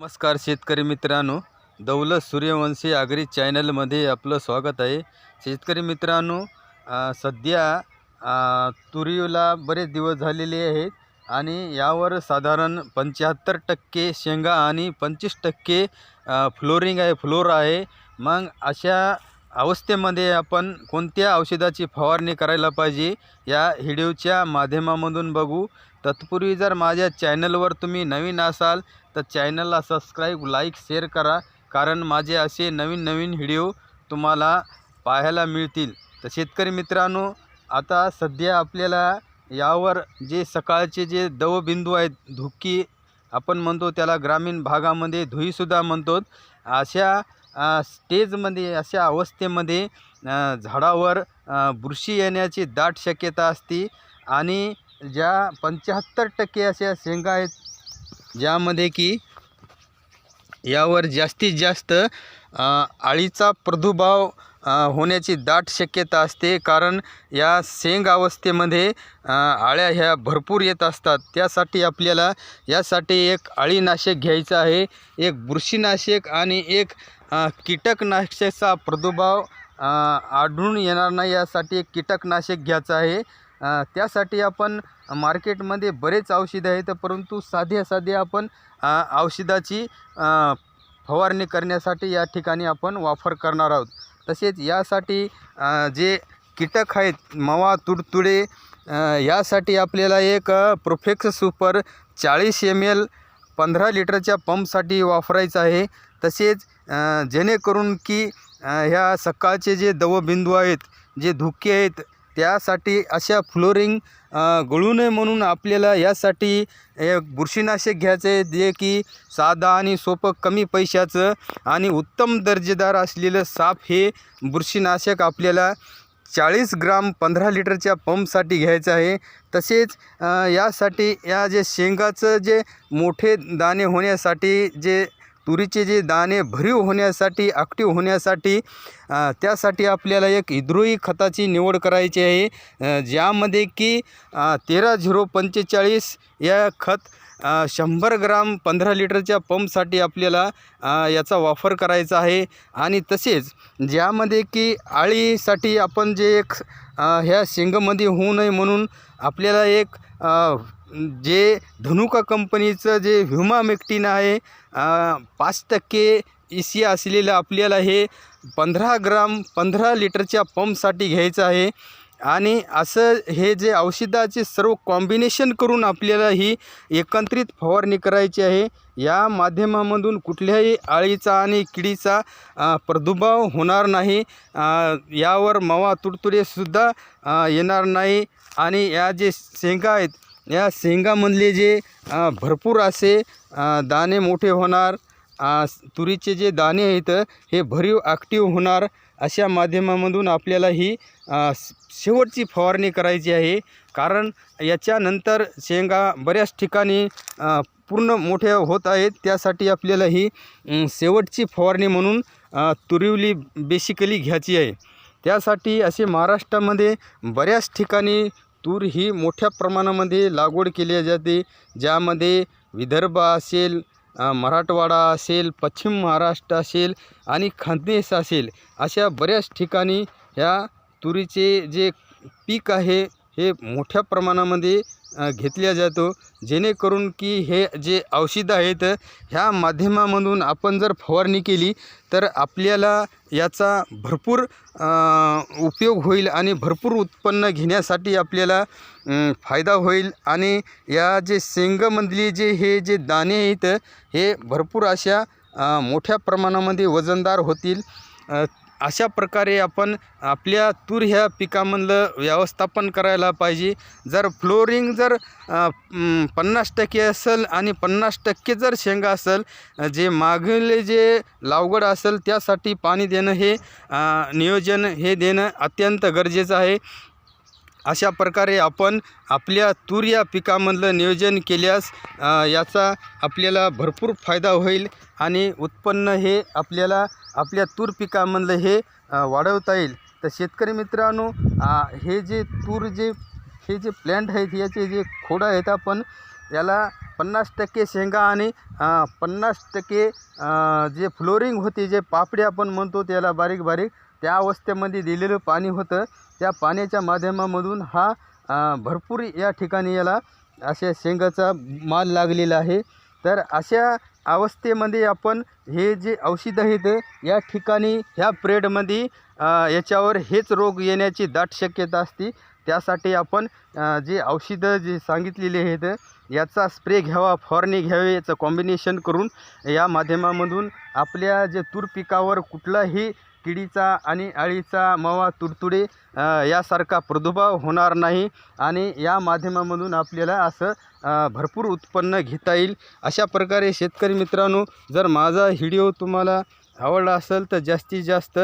नमस्कार शेतकरी मित्रांनो. दौलत सूर्यवंशी आगरी चॅनलमध्ये आपलं स्वागत आहे. शेतकरी मित्रांनो सध्या तुरीला बरेच दिवस झालेले आहेत आणि यावर साधारण पंच्याहत्तर टक्के शेंगा आणि पंचवीस टक्के फ्लोरिंग आहे फ्लोर आहे. मग अशा अवस्थेमध्ये आपण कोणत्या औषधाची फवारणी करायला पाहिजे या व्हिडिओच्या माध्यमामधून बघू. तत्पूर्वी जर माझ्या चॅनलवर तुम्ही नवीन असाल तर चॅनलला सबस्क्राईब लाईक शेअर करा. कारण माझे असे नवीन नवीन व्हिडिओ तुम्हाला पाहायला मिळतील. तर शेतकरी मित्रांनो आता सध्या आपल्याला यावर जे सकाळचे जे दवबिंदू आहेत धुकी आपण म्हणतो त्याला ग्रामीण भागामध्ये धुईसुद्धा म्हणतो. अशा स्टेजमध्ये अशा अवस्थेमध्ये झाडावर बुरशी येण्याची दाट शक्यता असते. आणि ज्या पंच्याहत्तर टक्के अशा शेंगा आहेत ज्यामध्ये की यावर जास्तीत जास्त आळीचा प्रादुर्भाव होण्याची दाट शक्यता असते. कारण या सेंग अवस्थेमध्ये आळ्या अळ्या ह्या भरपूर येत असतात. त्यासाठी आपल्याला यासाठी एक अळीनाशक घ्यायचं आहे. एक बुरशीनाशक आणि एक कीटकनाशकाचा प्रादुर्भाव आढळून येणार नाही. यासाठी एक कीटकनाशक घ्यायचं आहे. त्यासाठी आपण मार्केटमध्ये बरेच औषधं आहेत परंतु साध्या साध्या आपण औषधाची फवारणी करण्यासाठी या ठिकाणी आपण वापर करणार आहोत. तसेच यासाठी जे कीटक आहेत मवा तुडतुडे यासाठी आपल्याला एक प्रोफेक्स सुपर चाळीस एम एल पंधरा लिटरच्या पंपसाठी वापरायचं आहे. तसेच जेणेकरून की ह्या सकाळचे जे दवबिंदू आहेत जे धुके आहेत त्यासाठी अशा फ्लोरिंग गळू नये म्हणून आपल्याला यासाठी एक बुरशीनाशक घ्यायचं आहे जे की साधा आणि सोपं कमी पैशाचं आणि उत्तम दर्जेदार असलेलं साप हे बुरशीनाशक आपल्याला चाळीस ग्राम पंधरा लिटरच्या पंपसाठी घ्यायचं आहे. तसेच यासाठी या जे शेंगाचं जे मोठे दाणे होण्यासाठी जे तुरीचे जे दाणे भरीव होण्यासाठी ॲक्टिव्ह होण्यासाठी त्यासाठी आपल्याला एक इद्रोई खताची निवड करायची आहे. ज्यामध्ये की तेरा झिरो पंचेचाळीस या खत शंभर ग्राम पंधरा लिटरच्या पंपसाठी आपल्याला याचा वापर करायचा आहे. आणि तसेच ज्यामध्ये की आळीसाठी आपण जे एक ह्या शेंगामध्ये होऊ नये म्हणून आपल्याला एक जे धनुका कंपनीचं जे ह्युमामेक्टिन आहे पाच टक्के इसी असलेलं आपल्याला हे पंधरा ग्राम पंधरा लिटरच्या पंपसाठी घ्यायचं आहे. आणि असं हे जे औषधाचे सर्व कॉम्बिनेशन करून आपल्याला ही एकत्रित फवारणी करायची आहे. या माध्यमामधून कुठल्याही आळीचा आणि किडीचा प्रादुर्भाव होणार नाही. यावर मवा तुडतुडेसुद्धा येणार नाही. आणि या जे शेंगा आहेत या शेंगामधले जे भरपूर असे दाणे मोठे होणार तुरीचे जे दाणे आहेत हे भरीव ॲक्टिव्ह होणार. अशा माध्यमामधून आपल्याला ही शेवटची फवारणी करायची आहे. कारण याच्यानंतर शेंगा बऱ्याच ठिकाणी पूर्ण मोठ्या होत आहेत. त्यासाठी आपल्याला ही शेवटची फवारणी म्हणून तुरीवली तुरिवली बेसिकली घ्यायची आहे. त्यासाठी असे महाराष्ट्रामध्ये बऱ्याच ठिकाणी तूर ही मोठ्या प्रमाणामध्ये लागवड केली जाते ज्यामध्ये विदर्भ असेल मराठवाडा असेल पश्चिम महाराष्ट्र असेल आणि खानदेश असेल अशा बऱ्याच ठिकाणी ह्या तुरीचे जे पीक आहे हे मोठ्या प्रमाणामध्ये घेतल्या जातो. जेणेकरून की हे जे औषधं आहेत ह्या माध्यमामधून आपण जर फवारणी केली तर आपल्याला याचा भरपूर उपयोग होईल आणि भरपूर उत्पन्न घेण्यासाठी आपल्याला फायदा होईल. आणि या जे शेंगामधली जे हे जे दाणे आहेत हे भरपूर अशा मोठ्या प्रमाणामध्ये वजनदार होतील. अशा प्रकारे आपण आपल्या तूर ह्या पिकामधलं व्यवस्थापन करायला पाहिजे. जर फ्लोरिंग जर पन्नास टक्के असेल आणि पन्नास टक्के जर शेंगा असेल जे मागले जे लावगड असेल त्यासाठी पाणी देणं हे नियोजन हे देणं अत्यंत गरजेचं आहे. अशा प्रकारे आपण आपल्या तूर या पिकामधलं नियोजन केल्यास याचा आपल्याला भरपूर फायदा होईल आणि उत्पन्न हे आपल्याला आपल्या तूर पिकामधलं हे वाढवता येईल. तर शेतकरी मित्रांनो हे जे तूर जे हे जे प्लॅन्ट आहेत याचे जे खोडं आहेत आपण याला पन्नास टक्के शेंगा आणि पन्नास टक्के जे फ्लोरिंग होती जे पापडी आपण म्हणतो त्याला बारीक बारीक त्या अवस्थेमध्ये दिलेलं पाणी होतं. त्या पाण्याच्या माध्यमामधून हा भरपूर या ठिकाणी याला अशा शेंगाचा माल लागलेला आहे. तर अशा अवस्थेमध्ये आपण हे जे औषधं आहेत या ठिकाणी ह्या प्रेडमध्ये याच्यावर हेच रोग येण्याची दाट शक्यता असते. त्यासाठी आपण जे औषधं जे सांगितलेली आहेत याचा स्प्रे घ्यावा फवारणी घ्यावी याचं कॉम्बिनेशन करून या माध्यमामधून आपल्या जे तूर पिकावर कुठलाही किडीचा आणि अळीचा मवा तुडतुडे यासारखा प्रादुर्भाव होणार नाही. आणि या माध्यमामधून आपल्याला असं भरपूर उत्पन्न घेता येईल. अशा प्रकारे शेतकरी मित्रांनो जर माझा व्हिडिओ तुम्हाला आवडला असेल तर जास्तीत जास्त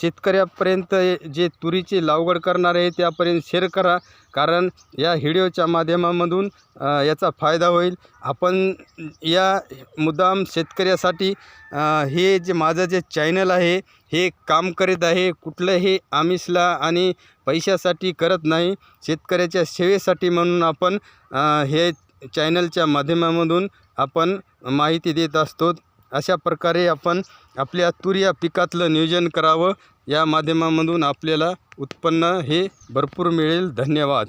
शेतकऱ्यापर्यंत जे तुरीची लागवड करणार आहे त्यापर्यंत शेअर करा. कारण या व्हिडिओच्या माध्यमामधून याचा फायदा होईल. आपण या मुद्दाम शेतकऱ्यासाठी हे जे माझं जे चॅनल आहे हे काम करीत आहे. कुठलंही आमिषला आणि पैशासाठी करत नाही. शेतकऱ्याच्या सेवेसाठी म्हणून आपण हे चॅनलच्या माध्यमामधून आपण माहिती देत असतो. अशा प्रकारे आपण आपल्या तूर या पिकातलं नियोजन करावं या माध्यमामधून आपल्याला उत्पन्न हे भरपूर मिळेल. धन्यवाद.